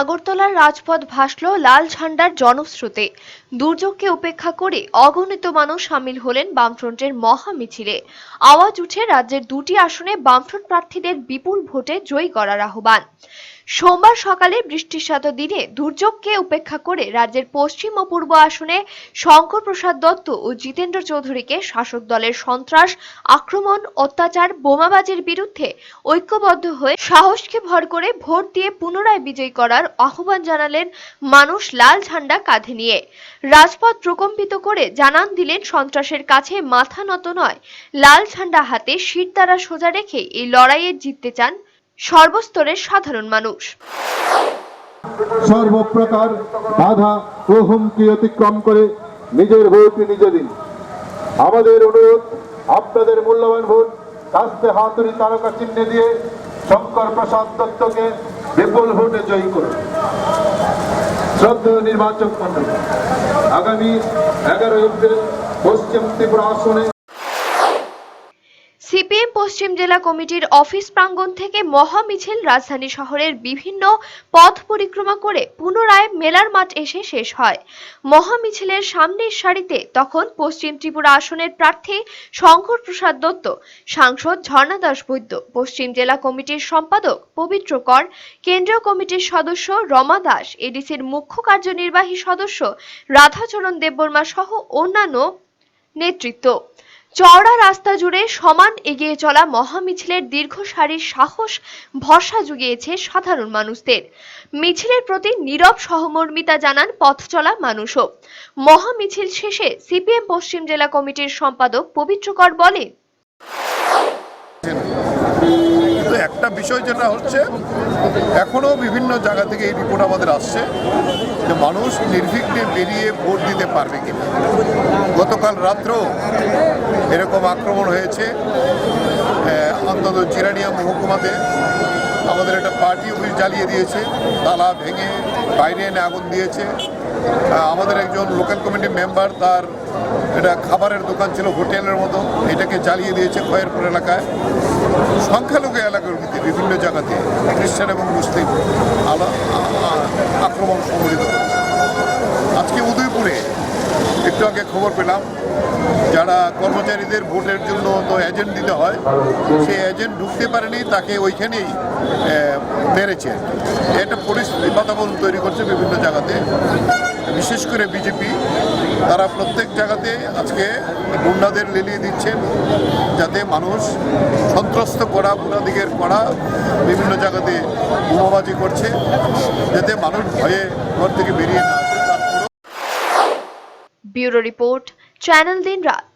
আগরতলার রাজপথ ভাসল লাল ঝান্ডার জনস্রোতে দুর্যোগকে উপেক্ষা করে অগণিত মানুষ সামিল হলেন বামফ্রন্টের মহা মিছিলে আওয়াজ উঠে রাজ্যের দুটি আসনে বামফ্রন্ট প্রার্থীদের বিপুল ভোটে জয়ী করার আহ্বান। সোমবার সকালে বৃষ্টিস্নাত দিনে দুর্যোগকে উপেক্ষা করে রাজ্যের পশ্চিম ও পূর্ব আসনে শঙ্কর প্রসাদ দত্ত ও জিতেন্দ্র চৌধুরীকে শাসক দলের সন্ত্রাস, আক্রমণ, অত্যাচার, বোমাবাজির বিরুদ্ধে ঐক্যবদ্ধ হয়ে সাহসকে ভর করে ভোট দিয়ে পুনরায় বিজয়ী করার আহ্বান জানালেন মানুষ লাল ঝান্ডা কাঁধে নিয়ে। রাজপথ প্রকম্পিত করে জানান দিলেন, সন্ত্রাসের কাছে মাথা নত নয়। লাল ঝান্ডা হাতে শির দ্বারা সোজা রেখে এই লড়াইয়ে জিততে চান সর্বস্তরের সাধারণ মানুষ। সর্বপ্রকার বাধা ও হুমকি অতিক্রম করে নিজের ভোট নিজে দিন। আমাদের অনুরোধ, আপনাদের মূল্যবান ভোট কাস্তে হাতুড়ি তারকা চিহ্নে দিয়ে শঙ্কর প্রসাদ দত্তকে বিপুল ভোটে জয়ী করুন। শ্রদ্ধেয় নির্বাচক মন্ডলী আগামী এগারো এপ্রিল পশ্চিম ত্রিপুরা আসনে সিপিএম পশ্চিম জেলা কমিটির অফিস প্রাঙ্গণ থেকে মহা মিছিল রাজধানী শহরের বিভিন্ন পথ পরিক্রমা করে পুনরায় মেলার মাঠ এসে শেষ হয়। মহা মিছিলের সামনের সারিতে তখন পশ্চিম ত্রিপুরা আসনের প্রার্থী শঙ্কর প্রসাদ দত্ত, সাংসদ ঝর্ণা দাস বৈদ্য, পশ্চিম জেলা কমিটির সম্পাদক পবিত্র কর, কেন্দ্রীয় কমিটির সদস্য রমা দাস, এডিসির মুখ্য কার্যনির্বাহী সদস্য রাধাচরণ দেববর্মা সহ অন্যান্য নেতৃত্ব। চওড়া রাস্তা জুড়ে সমান এগিয়ে চলা মহামিছিলের দীর্ঘ সারির সাহস ভরসা জুগিয়েছে সাধারণ মানুষদের। মিছিলের প্রতি নীরব সহমর্মিতা জানান পথ চলা মানুষও। মহামিছিল শেষে সিপিএম পশ্চিম জেলা কমিটির সম্পাদক পবিত্র কর বলেন একটা বিষয় যেটা হচ্ছে এখনও বিভিন্ন জায়গা থেকে এই রিপোর্ট আমাদের আসছে যে মানুষ নির্বিঘ্নে বেরিয়ে ভোট দিতে পারবে কিনা। গতকাল রাত্রেও এরকম আক্রমণ হয়েছে। অন্তত চিরানিয়া মহকুমাতে আমাদের একটা পার্টি অফিস জ্বালিয়ে দিয়েছে, তালা ভেঙে বাইরে এনে আগুন দিয়েছে। আমাদের একজন লোকাল কমিটি মেম্বার, তার এটা খাবারের দোকান ছিল হোটেলের মতো, এটাকে জ্বালিয়ে দিয়েছে খয়েরপুর এলাকায়। সংখ্যালঘু এলাকার ভিত্তি বিভিন্ন জায়গাতে খ্রিস্টান এবং মুসলিম আক্রমণ সংঘটিত আজকে উদয়পুরে একটু আগে খবর পেলাম, যারা কর্মচারীদের ভোটের জন্য তো এজেন্ট দিতে হয়, সেই এজেন্ট ঢুকতে পারেনি, তাকে ওইখানেই মেরেছে। এটা পরিস্থিতি বাতাবরণ তৈরি করছে বিভিন্ন জায়গাতে। বিশেষ করে বিজেপি তারা প্রত্যেক জায়গাতে আজকে গুন্ডাদের লিলিয়ে দিচ্ছেন যাতে মানুষ সন্ত্রস্ত করা গুণাদিগের করা বিভিন্ন জায়গাতে বোমাবাজি করছে, যাতে মানুষ ভয়ে ঘর থেকে বেরিয়ে না আসে। ব্যুরো রিপোর্ট, চ্যানেল দিন রাত।